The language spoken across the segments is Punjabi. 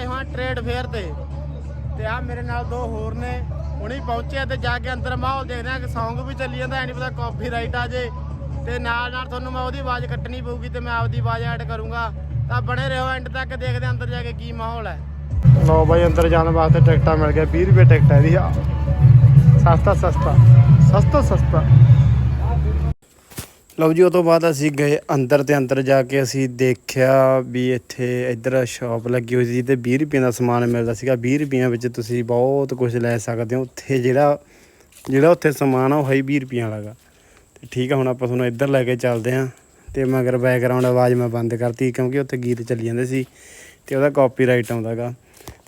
ਆਏ ਹਾਂ ਟ੍ਰੇਡ ਫੇਅਰ ਤੇ। ਤੇ ਆ ਮੇਰੇ ਨਾਲ ਦੋ ਹੋਰ ਨੇ। ਹੁਣੀ ਪਹੁੰਚੇ ਤੇ ਜਾ ਕੇ ਅੰਦਰ ਮਾਹੌਲ ਦੇਖਦੇ ਆ ਕਿ Song ਵੀ ਚੱਲੀ ਜਾਂਦਾ, ਐ ਨਹੀਂ ਪਤਾ ਕਾਪੀਰਾਈਟ ਆ ਜੇ। ਤੇ ਨਾਲ ਨਾਲ ਤੁਹਾਨੂੰ ਮੈਂ ਉਹਦੀ ਆਵਾਜ਼ ਕੱਟਣੀ ਪਊਗੀ ਤੇ ਮੈਂ ਆਪਦੀ ਆਵਾਜ਼ ਐਡ ਕਰੂੰਗਾ। ਤਾਂ ਬਣੇ ਰਹੋ ਐਂਡ ਤੱਕ, ਦੇਖਦੇ ਅੰਦਰ ਜਾ ਕੇ ਕੀ ਮਾਹੌਲ ਹੈ। ਲੋ ਬਾਈ, ਅੰਦਰ ਜਾਣ ਵਾਸਤੇ ਟਿਕਟਾਂ ਮਿਲ ਗਿਆ 20 ਰੁਪਏ ਟਿਕਟ ਹੈ ਇਹਦੀ। ਸਸਤਾ ਸਸਤਾ ਸਸਤਾ ਸਸਤਾ। ਲਓ ਜੀ ਉਹ ਤੋਂ ਬਾਅਦ ਅਸੀਂ ਗਏ ਅੰਦਰ ਤੇ ਅੰਦਰ ਜਾ ਕੇ ਅਸੀਂ ਦੇਖਿਆ ਵੀ ਇੱਥੇ ਇੱਧਰ ਸ਼ਾਪ ਲੱਗੀ ਹੋਈ ਸੀ ਤੇ 20 ਰੁਪਏ ਦਾ ਸਮਾਨ ਮਿਲਦਾ ਸੀਗਾ। 20 ਰੁਪਈਆਂ ਵਿੱਚ ਤੁਸੀਂ ਬਹੁਤ ਕੁਝ ਲੈ ਸਕਦੇ ਹੋ। ਉੱਥੇ ਜਿਹੜਾ ਜਿਹੜਾ ਉੱਥੇ ਸਮਾਨ ਆ, ਉਹ ਹੈ 20 ਰੁਪਈਆਂ ਵਾਲਾ ਗਾ। ਤੇ ਠੀਕ ਆ, ਹੁਣ ਆਪਾਂ ਤੁਹਾਨੂੰ ਇੱਧਰ ਲੈ ਕੇ ਚੱਲਦੇ ਹਾਂ। ਤੇ ਮਗਰ ਬੈਕਗ੍ਰਾਉਂਡ ਆਵਾਜ਼ ਮੈਂ ਬੰਦ ਕਰਤੀ ਕਿਉਂਕਿ ਉੱਥੇ ਗੀਤ ਚੱਲੀ ਜਾਂਦੇ ਸੀ ਤੇ ਉਹਦਾ ਕਾਪੀਰਾਈਟ ਆਉਂਦਾਗਾ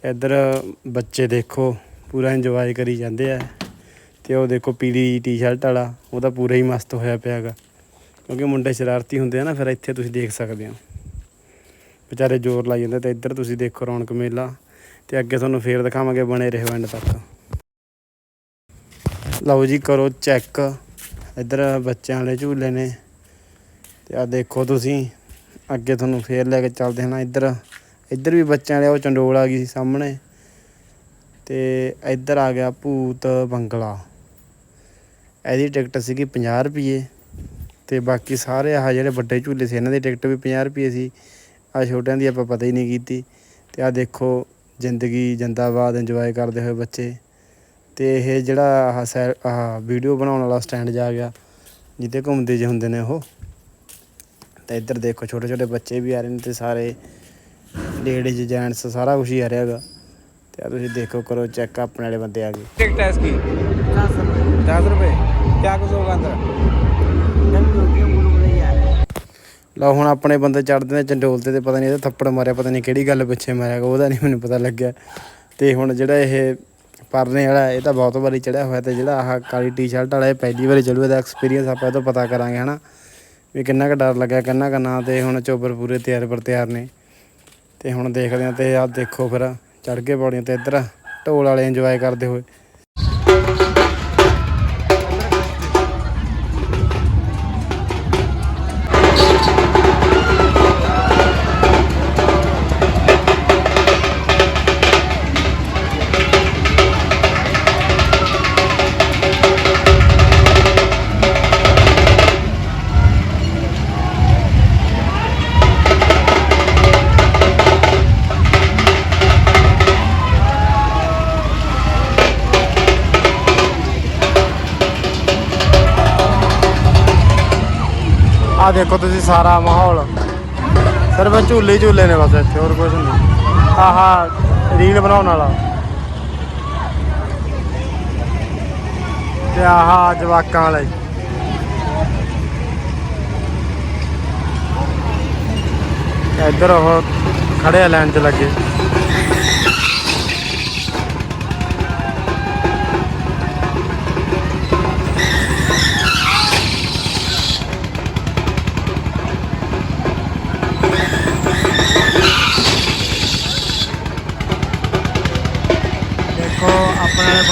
ਤੇ ਇੱਧਰ ਬੱਚੇ ਦੇਖੋ, ਪੂਰਾ ਇੰਜੋਏ ਕਰੀ ਜਾਂਦੇ ਆ। ਤੇ ਉਹ ਦੇਖੋ ਪੀਲੀ ਟੀ-ਸ਼ਰਟ ਵਾਲਾ, ਉਹਦਾ ਪੂਰਾ ਹੀ ਮਸਤ ਹੋਇਆ ਪਿਆਗਾ ਕਿਉਂਕਿ ਮੁੰਡੇ ਸ਼ਰਾਰਤੀ ਹੁੰਦੇ ਆ ਨਾ, ਫਿਰ ਇੱਥੇ ਤੁਸੀਂ ਦੇਖ ਸਕਦੇ ਹੋ। ਵਿਚਾਰੇ ਜ਼ੋਰ ਲਾਈ ਜਾਂਦੇ ਤੇ ਇੱਧਰ ਤੁਸੀਂ ਦੇਖੋ ਰੌਣਕ ਮੇਲਾ ਤੇ ਅੱਗੇ ਤੁਹਾਨੂੰ ਫੇਰ ਦਿਖਾਵਾਂਗੇ ਬਣੇ ਰਹੋ ਐਂਡ ਤੱਕ। ਲਓ ਜੀ, ਕਰੋ ਚੈੱਕ ਇੱਧਰ ਬੱਚਿਆਂ ਵਾਲੇ ਝੂਲੇ ਨੇ ਤੇ ਆ ਦੇਖੋ ਤੁਸੀਂ, ਅੱਗੇ ਤੁਹਾਨੂੰ ਫੇਰ ਲੈ ਕੇ ਚੱਲਦੇ ਹਾਂ ਇੱਧਰ। ਇੱਧਰ ਵੀ ਬੱਚਿਆਂ ਵਾਲੇ, ਉਹ ਚੰਡੋਲ ਆ ਗਈ ਸੀ ਸਾਹਮਣੇ। ਤੇ ਇੱਧਰ ਆ ਗਿਆ ਭੂਤ ਬੰਗਲਾ। ਇਹਦੀ ਟਿਕਟ ਸੀਗੀ 50 ਰੁਪਏ ਤੇ ਬਾਕੀ ਸਾਰੇ ਆਹ ਜਿਹੜੇ ਵੱਡੇ ਝੂਲੇ ਸੀ ਇਹਨਾਂ ਦੀ ਟਿਕਟ ਵੀ 50 ਰੁਪਏ ਸੀ। ਆ ਛੋਟਿਆਂ ਦੀ ਆਪਾਂ ਪਤਾ ਹੀ ਨਹੀਂ ਕੀਤੀ। ਤੇ ਆ ਦੇਖੋ ਜ਼ਿੰਦਗੀ ਜਿੰਦਾਬਾਦ ਇੰਜੋਏ ਕਰਦੇ ਹੋਏ ਬੱਚੇ। ਤੇ ਇਹ ਜਿਹੜਾ ਆਹ ਵੀਡੀਓ ਬਣਾਉਣ ਵਾਲਾ ਸਟੈਂਡ ਜਾ ਗਿਆ ਜਿੱਤੇ ਘੁੰਮਦੇ ਜੇ ਹੁੰਦੇ ਨੇ ਉਹ। ਤਾਂ ਇੱਧਰ ਦੇਖੋ ਛੋਟੇ ਛੋਟੇ ਬੱਚੇ ਵੀ ਆ ਰਹੇ ਨੇ ਤੇ ਸਾਰੇ ਲੇਡੀਜ਼ ਜੈਂਟਸ ਸਾਰਾ ਕੁਝ ਹੀ ਆ ਰਿਹਾ ਹੈਗਾ। ਤੇ ਆ ਤੁਸੀਂ ਦੇਖੋ ਕਰੋ ਚੈੱਕ ਆਪਣੇ ਵਾਲੇ ਬੰਦੇ ਆ ਗਏ। ਟਿਕਟ ਐਸ ਕੀ? 10 ਰੁਪਏ। 10 ਕੁਝ ਹੋਗਾ ਅੰਦਰ? ਲਓ ਹੁਣ ਆਪਣੇ ਬੰਦੇ ਚੜਦੇ ਨੇ ਚੰਡੋਲ ਤੇ ਤੇ ਪਤਾ ਨਹੀਂ ਇਹਦਾ ਥੱਪੜ ਮਾਰਿਆ ਪਤਾ ਨਹੀਂ ਕਿਹੜੀ ਗੱਲ ਪਿੱਛੇ ਮਾਰਿਆ ਗਾ, ਉਹਦਾ ਨਹੀਂ ਮੈਨੂੰ ਪਤਾ ਲੱਗਿਆ। ਤੇ ਹੁਣ ਜਿਹੜਾ ਇਹ ਪਰਨੇ ਵਾਲਾ ਇਹ ਤਾਂ ਬਹੁਤ ਵਾਰੀ ਚੜਿਆ ਹੋਇਆ ਤੇ ਜਿਹੜਾ ਆਹ ਕਾਲੀ ਟੀ-ਸ਼ਰਟ ਵਾਲਾ ਇਹ ਪਹਿਲੀ ਵਾਰੀ ਚੜੂ ਇਹਦਾ ਐਕਸਪੀਰੀਅੰਸ ਆਪਾਂ ਇਹ ਤੋਂ ਪਤਾ ਕਰਾਂਗੇ ਹਨਾ। ਵੀ ਕਿੰਨਾ ਕੁ ਡਰ ਲੱਗਿਆ ਕਿੰਨਾ ਕੁ ਨਾ ਤੇ ਹੁਣ ਚੋਬਰ ਪੂਰੇ ਤਿਆਰ ਪਰ ਤਿਆਰ ਨੇ। ਤੇ ਹੁਣ ਦੇਖਦੇ ਆ ਤੇ ਆਹ ਦੇਖੋ ਫਿਰ ਚੜ ਕੇ ਪੌੜੀਆਂ ਤੇ ਇੱਧਰ ਢੋਲ ਵਾਲੇ ਇੰਜੋਏ ਕਰਦੇ ਹੋਏ। ਆ ਦੇਖੋ ਤੁਸੀਂ ਸਾਰਾ ਮਾਹੌਲ। ਸਿਰਫ ਝੂਲੇ ਝੂਲੇ ਨੇ ਬਸ ਇੱਥੇ, ਹੋਰ ਕੁਝ ਨਹੀਂ। ਆਹਾ ਰੀਲ ਬਣਾਉਣ ਵਾਲਾ। ਤੇ ਆਹਾ ਜਵਾਕਾਂ ਵਾਲੇ ਇੱਧਰ ਉਹ ਖੜੇ ਆ ਲਾਈਨ 'ਚ ਲੱਗੇ।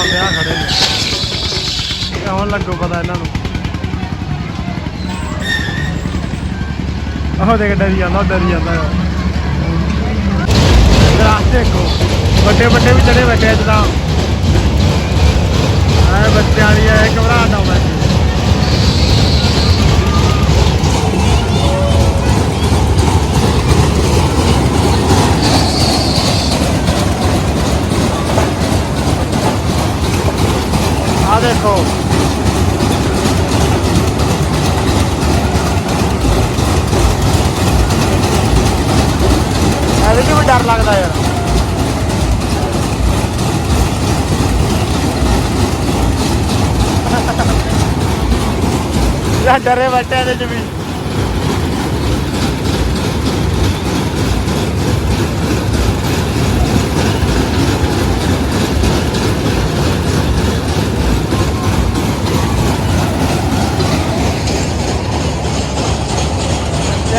ਬੰਦੇ ਆ ਖੜੇ ਨੇ। ਇਹ ਹੁਣ ਲੱਗੂ ਪਤਾ ਇਹਨਾਂ ਨੂੰ। ਆਹ ਦੇਖ, ਡਰੀ ਜਾਂਦਾ ਡਰੀ ਜਾਂਦਾ। ਰਾਸਤੇ ਦੇਖੋ, ਵੱਡੇ ਵੱਡੇ ਵੀ ਚੜੇ ਬੈਠੇ ਅੱਜ ਤਾਂ। ਆਏ ਬੱਚਿਆਂ ਵਾਲੀ ਐ ਘਬਰਾਹਟ ਆਉਂਦਾ ਲੱਗਦਾ ਯਾਰ। ਯਾ ਡਰੇ ਬੈਠੇ ਇਹਦੇ ਜਮੀ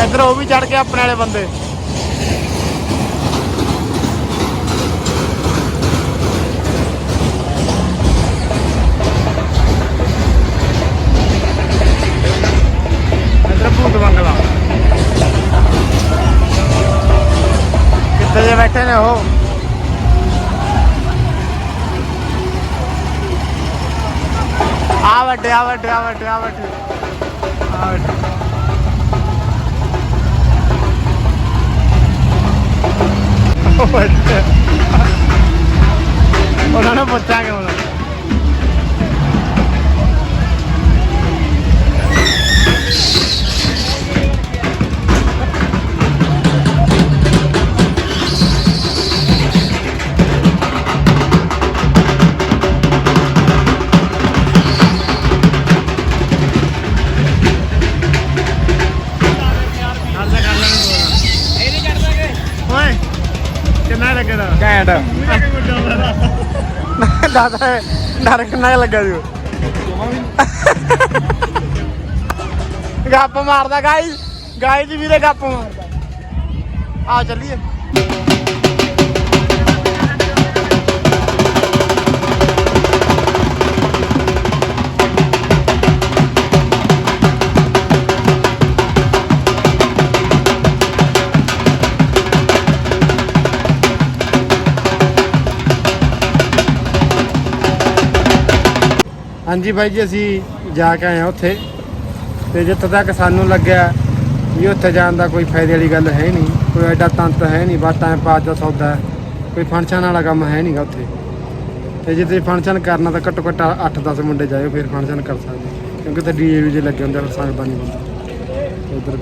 ਇੱਧਰ ਉਹ ਵੀ ਚੜ ਕੇ ਆਪਣੇ ਵਾਲੇ ਬੰਦੇ। ਅੰਦਰ ਬੈਠੇ ਨੇ ਉਹ। ਆ ਵੱਡੇ ਆ ਵੱਡੇ ਆ ਵੱਡੇ ਆ ਵੱਡੇ ਉਹਨਾਂ ਨੂੰ ਪੁੱਛਾਂਗੇ ਘੈਂਟ। ਦਾਦਾ ਡਰ ਕਿੰਨਾ ਲੱਗਾ ਜੀ ਗੱਪ ਮਾਰਦਾ ਗਾਈ ਗਾਈ ਜੀ ਵੀਰੇ ਗੱਪ ਮਾਰਦਾ। ਆ ਚੱਲੀਏ। ਹਾਂਜੀ ਬਾਈ ਜੀ ਅਸੀਂ ਜਾ ਕੇ ਆਏ ਹਾਂ ਉੱਥੇ। ਤੇ ਜਿੱਥੇ ਤੱਕ ਸਾਨੂੰ ਲੱਗਿਆ ਵੀ ਉੱਥੇ ਜਾਣ ਦਾ ਕੋਈ ਫਾਇਦੇ ਵਾਲੀ ਗੱਲ ਹੈ ਨਹੀਂ ਕੋਈ ਐਡਾ ਤੰਤ ਹੈ ਨਹੀਂ ਬਸ ਟਾਈਮ ਪਾਸ ਦਾ ਸੌਦਾ ਕੋਈ ਫੰਕਸ਼ਨ ਵਾਲਾ ਕੰਮ ਹੈ ਨਹੀਂਗਾ ਉੱਥੇ। ਤੇ ਜੇ ਤੁਸੀਂ ਫੰਕਸ਼ਨ ਕਰਨਾ ਤਾਂ ਘੱਟੋ ਘੱਟ 8-10 ਮੁੰਡੇ ਜਾਇਓ ਫਿਰ ਫੰਕਸ਼ਨ ਕਰ ਸਕਦੇ ਕਿਉਂਕਿ ਤੇ ਡੀਏ ਵੀ ਜੇ ਲੱਗੇ ਹੁੰਦੇ ਆ, ਫਿਰ ਸੰਗਦਾ ਨਹੀਂ ਬੰਦਾ ਉਧਰ